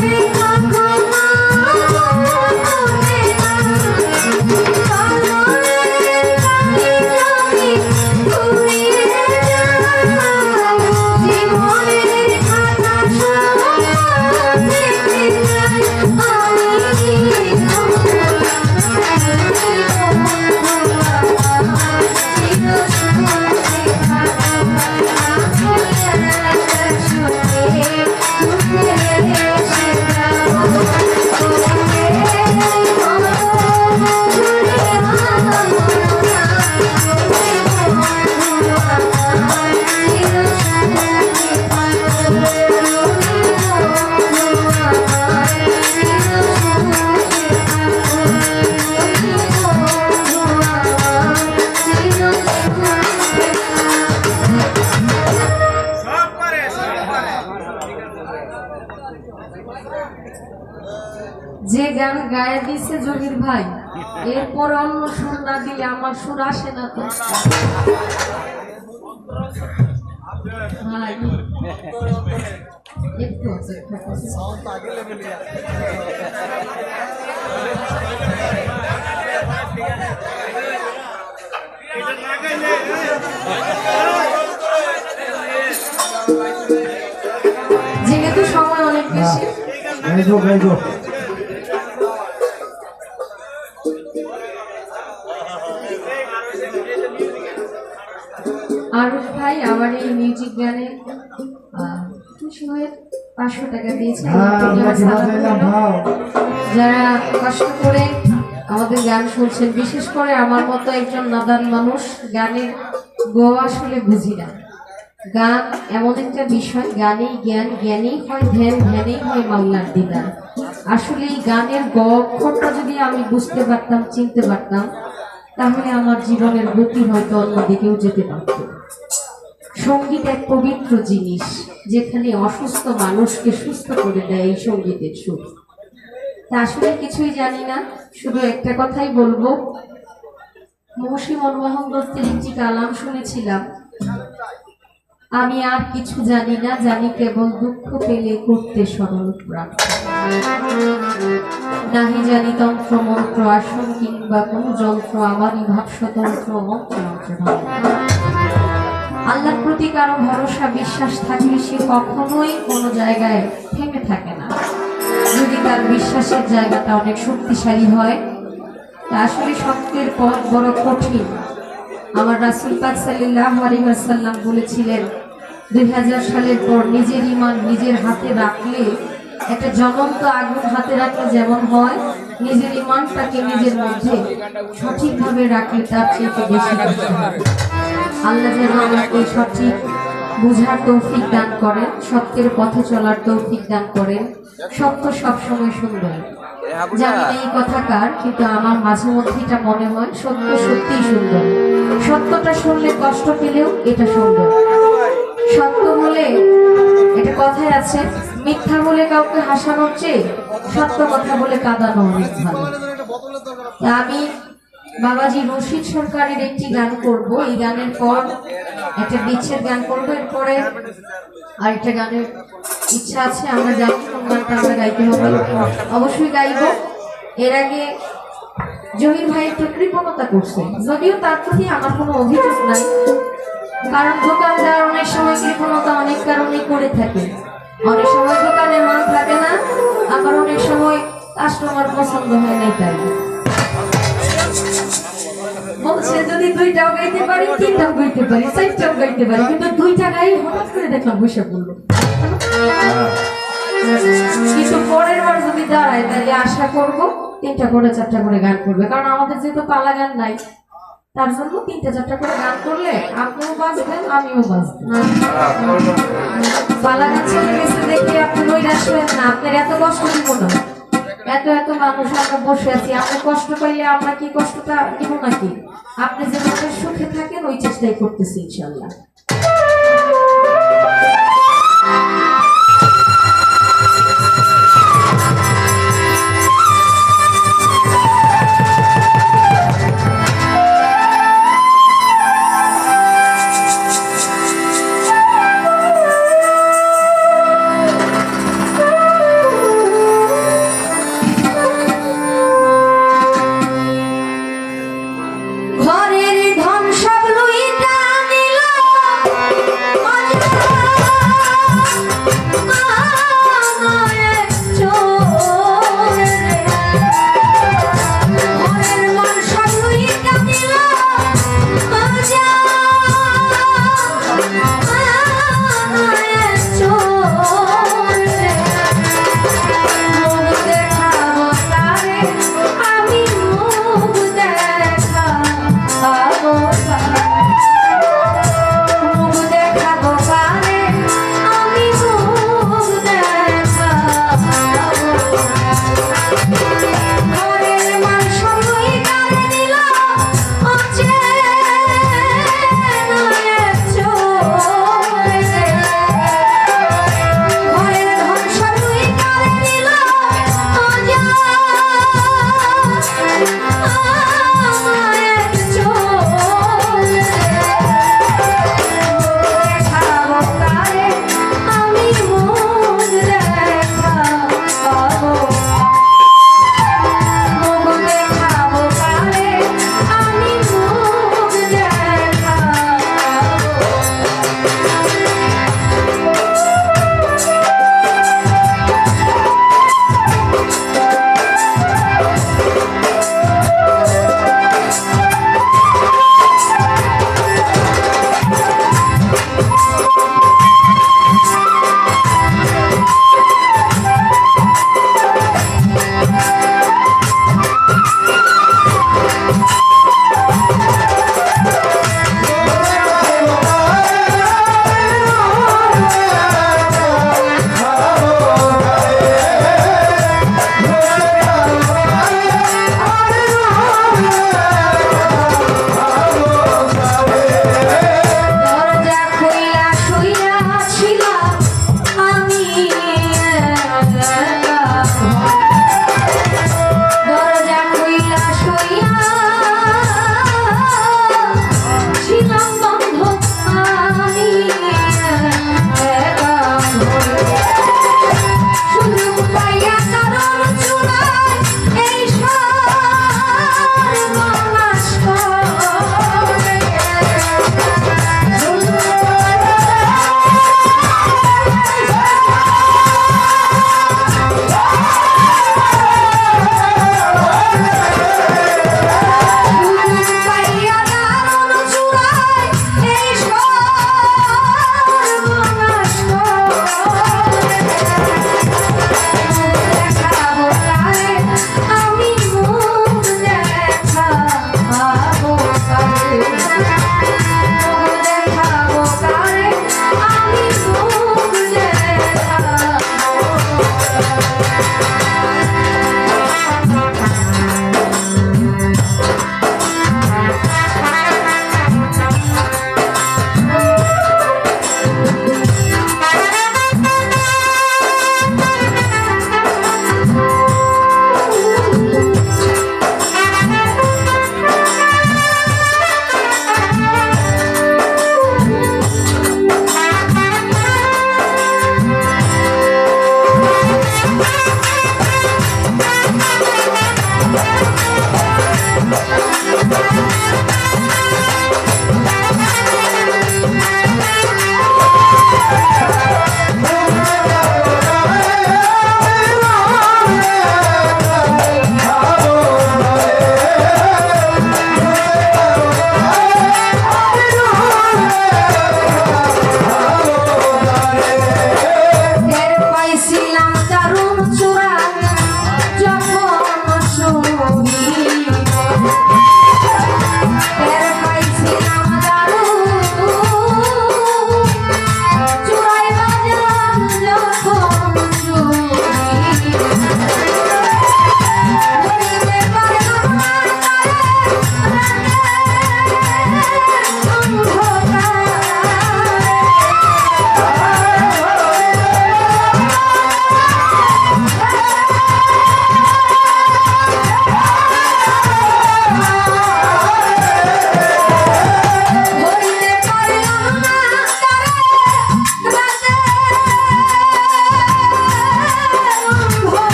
সব আমার সুর আসে না তো। যেহেতু সময় অনেক বেশি। আমার এই মিউজিক গানে পাঁচশো টাকা দিয়েছে। যারা কষ্ট করে আমাদের গান শুনছেন বিশেষ করে আমার মতো একজন নাদান মানুষ গানের গো আসলে বুঝি না। গান এমন একটা বিষয় গানেই জ্ঞান জ্ঞানেই হয় ধ্যান ধ্যানেই হয় মাল্লার দিদার। আসলে এই গানের গ অক্ষরটা যদি আমি বুঝতে পারতাম চিনতে পারতাম তাহলে আমার জীবনের গতি হয়তো অন্যদিকেও যেতে পারত। সংগীত এক পবিত্র জিনিস, যেখানে অসুস্থ মানুষকে সুস্থ করে দেয় এই সঙ্গীতের সুর। তা আসলে কিছুই জানি না, শুধু একটা কথাই বলব। মহর্ষি মনমোহন দত্তের একটি কালাম শুনেছিলাম, আমি আর কিছু জানি না, জানি কেবল দুঃখ পেলে করতে সরল নাহি জানি তন্ত্র মন্ত্র আসন কিংবা কোন যন্ত্র, আমারই ভাব স্বতন্ত্র মন্ত্র। আল্লাহর প্রতি কারও ভরসা, বিশ্বাস থাকলে সে কখনোই কোনো জায়গায় থেমে থাকে না। যদি তার বিশ্বাসের জায়গাটা অনেক শক্তিশালী হয়, তা আসলে সত্যের পথ বড় কঠিন। আমার রাসুল পাক সাল্লাহ আলিমাসাল্লাম বলেছিলেন, দুই হাজার সালের পর নিজের ইমান নিজের হাতে রাখলে একটা জ্বলন্ত আগুন হাতে রাখলে যেমন হয়, নিজের ইমানটাকে নিজের মধ্যে সঠিকভাবে রাখলে তার চেয়ে বেশি আল্লাহ যেন আমাকে সঠিক বুঝার তৌফিক দান করেন, সত্যের পথে চলার তৌফিক দান করেন। সত্য সবসময় সুন্দর জানি এই কথাকার কিন্তু আমার মাঝে মধ্যে এটা মনে হয়, সত্য সত্যিই সুন্দর সত্যটা শুনলে কষ্ট পেলেও এটা সুন্দর সত্য বলে এটা কথায় আছে মিথ্যা বলে কাউকে হাসানোর চেয়ে সত্য কথা বলে কাঁদানো অনেক ভালো আমি বাবাজি রশিদ সরকারের একটি গান করব। এই গানের পর একটা বিচ্ছেদ গান করব। এরপরে আরেকটা গানের ইচ্ছা আছে, আমরা জানি কোন গানটা আমরা গাইতে হবে। অবশ্যই গাইবো। এর আগে জহির ভাই একটু কৃপণতা করছে। যদিও তার প্রতি আমার কোনো অভিযোগ নাই, কারণ দোকানদার অনেক সময় কৃপণতা অনেক কারণেই করে থাকে। অনেক সময় না, আবার অনেক সময় কাস্টমার পছন্দ হয় নাই তাই। কিন্তু দুইটা গাই দেখলাম পরের বার যদি দাঁড়ায়, তাহলে আশা করব তিনটা করে, চারটা করে গান করবে। কারণ আমাদের যেহেতু পালা গান নাই তার জন্য তিনটা চারটা করে গান করলে আপনিও বাঁচবেন, আমিও বাঁচবেন পালা গান চলে গেছে দেখে আপনি ওই আসবেন না, আপনার এত কষ্ট দিব না। এত এত মানুষ আমরা বসে আছি আপনি কষ্ট পাইলে আমরা কি কষ্টটা দিব নাকি? আপনি যেভাবে সুখে থাকেন, ওই চেষ্টাই করতেছি ইনশাল্লাহ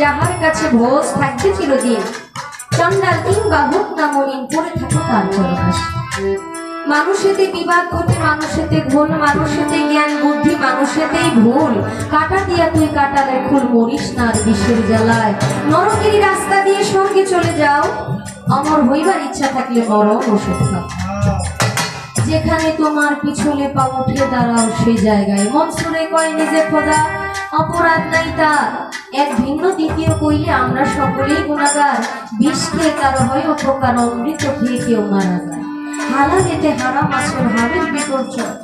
যাহার কাছে ভোজ থাকবে চিরদিন চন্ডাল কিংবা হোক না মলিন পড়ে থাকো তার চরকাশ মানুষেতে বিবাদ ঘটে, মানুষেতে ভুল মানুষেতে জ্ঞান, বুদ্ধি, মানুষেতেই ভুল। কাটা দিয়া তুই কাটালে খুল মরিস না বিশ্বের জ্বালায়। নরকেরই রাস্তা দিয়ে স্বর্গে চলে যাও। অমর হইবার ইচ্ছা থাকলে মরণ ওষুধ যেখানে তোমার পিছলে পা উঠে দাঁড়াও সেই জায়গায়। মনসুরে কয় নিজে খোদা, অপরাধ নাই তার। এক ভিন্ন দ্বিতীয় কইলে আমরা সকলেই গুণাগার। বিষ খেয়ে কারও হয় উপকার অমৃত খেয়ে কেউ মারা যায়। হালালেতে হারাম আসর হাবের বিপর্যয়।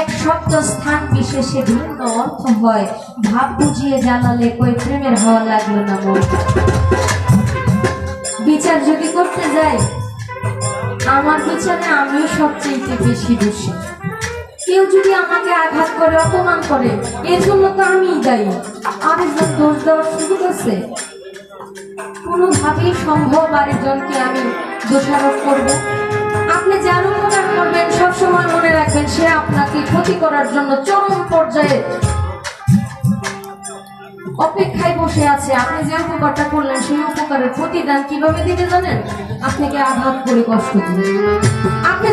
এক শব্দ স্থান বিশেষে ভিন্ন অর্থ হয়। ভাব বুঝিয়ে জানালে কই প্রেমের হওয়া লাগল না মন। বিচার যদি করতে যাই, আমার বিচারে আমিও সবচেয়ে বেশি দোষী। কেউ যদি আমাকে আঘাত করে, অপমান করে, এর জন্য তো আমিই দায়ী। আরেকজন দোষ দেওয়ার সুযোগ আছে। কোনোভাবেই সম্ভব আরেকজনকে আমি দোষারোপ করব। আপনি যার উপকার করবেন, সবসময় মনে রাখবেন, সে আপনাকে ক্ষতি করার জন্য চরম পর্যায়ে অপেক্ষায় বসে আছে। আপনি যে উপকারটা করলেন, সেই উপকারের প্রতিদান কীভাবে দিতে জানেন? আপনাকে আঘাত করে কষ্ট উপকার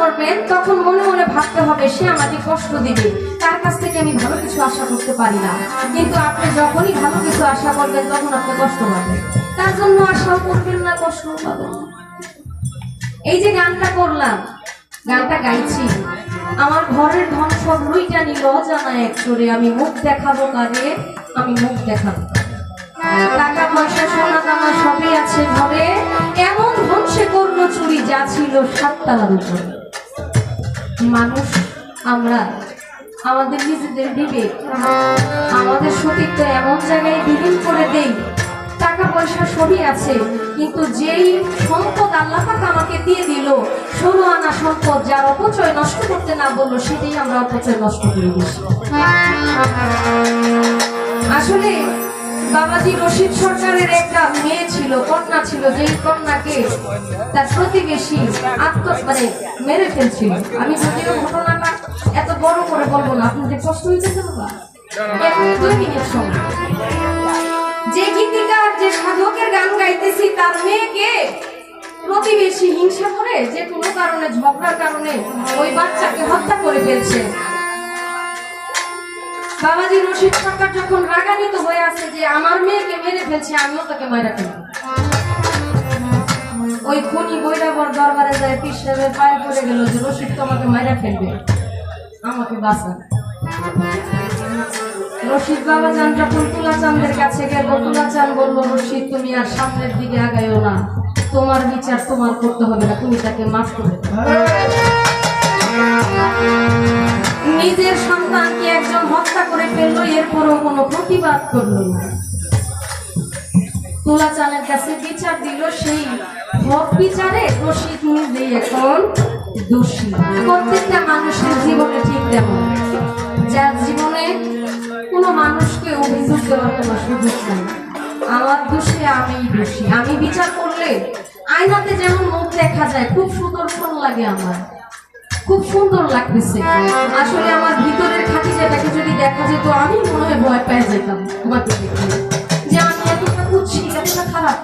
করবেন, তখন মনে মনে ভাবতে হবে, সে আমাকে কষ্ট দিবে। তার কাছ থেকে আমি ভালো কিছু আশা করতে পারি না। কিন্তু আপনি যখনই ভালো কিছু আশা করবেন, তখন আপনি কষ্ট পাবেন। তার জন্য আশাও করবেন না কষ্ট পাবেন। এই যে গানটা করলাম, গানটা গাইছি। আমার ঘরের ধন সব লুইটা নিল জানা এক চোরে। আমি মুখ দেখাবো কারে? আমি মুখ দেখাবো। টাকা পয়সা, সোনা দানা সবই আছে ঘরে। এমন ধ্বংসে করল চুরি, যা ছিল সাততলার উপরে। মানুষ, আমরা, আমাদের নিজেদের বিবেক। আমাদের সতীত্ব এমন জায়গায় বিলীন করে দেই, টাকা পয়সা সবই আছে, কিন্তু যেই সম্পদ আল্লাহ পাক আমাকে দিয়ে দিল ষোলো আনা সম্পদ যার অপচয় নষ্ট করতে না বলল, সেটাই আমরা অপচয় নষ্ট করে বেশি আসলে বাবাজি রশিদ সরকারের একটা মেয়ে ছিল, কন্যা ছিল, যেই কন্যাকে তার প্রতিবেশী আত্ম মানে মেরে ফেলছিল। আমি যদিও ঘটনাটা এত বড় করে বলব না, আপনাদের কষ্ট হইতেছে বাবা? যে গীতিকার, যে সাধকের গান গাইতেছি, তার মেয়েকে প্রতিবেশী হিংসা করে যে কোনো কারণে, ঝগড়ার কারণে ওই বাচ্চাকে হত্যা করে ফেলছে। বাবাজি রশিদ সরকার যখন রাগান্বিত হয়ে আছে যে আমার মেয়েকে মেরে ফেলছে, আমিও তাকে মারা ফেলব। ওই খুনি বৈরাবর দরবারে যায়, পীর সাহেবের পায়ে পড়ে গেল যে রশিদ তো আমাকে ফেলবে, আমাকে বাঁচান। রশিদ বাবা যান যখন তুলাচাঁদের কাছে গেল তুলা চাঁদ বলল, রশিদ, তুমি আর সামনের দিকে আগাইও না। তোমার বিচার তোমার করতে হবে না, তুমি তাকে মাফ করে। নিজের সন্তানকে একজন হত্যা করে ফেলল, এরপরও কোনো প্রতিবাদ করল না। তোলা চালের কাছে বিচার দিল, সেই হক বিচারে রশিদ নিজেই এখন দোষী। প্রত্যেকটা মানুষের জীবনে ঠিক তেমন। যার জীবনে কোনো মানুষকে অভিযোগ দেওয়ার কোনো সুযোগ নেই। আমার দোষে আমি দোষী। আমি বিচার করলে আয়নাতে যেমন মুখ দেখা যায়, খুব সুদর্শন লাগে আমার। খুব সুন্দর লাগতেছে। আসলে আমার ভিতরের খাঁটি যেটাকে যদি দেখা যেত, আমি মনে হয় ভয় পেয়ে যেতাম। তোমাকে যে আমি এতটা এতটা খারাপ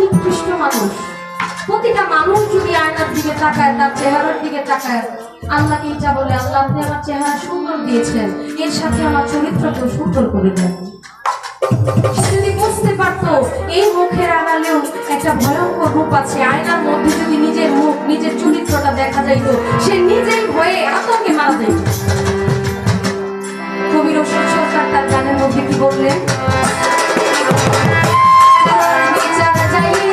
নিকৃষ্ট মানুষ। প্রতিটা মানুষ যদি আয়নার দিকে তাকায়, তার চেহারার দিকে তাকায়, আল্লাহকে এটা বলে আল্লাহ আপনি আমার চেহারা সুন্দর দিয়েছেন। এর সাথে আমার চরিত্রকেও সুন্দর করে দেন। যদি বুঝতে পারতো, এই মুখের আড়ালেও একটা ভয়ঙ্কর রূপ আছে। আয়নার মধ্যে যদি নিজের মুখ, নিজের চরিত্রটা দেখা যাইত, সে নিজেই ভয়ে আতঙ্কে মারা যাইত। কবির অশোক সরকার তার গানের মধ্যে কি বললেন? যাই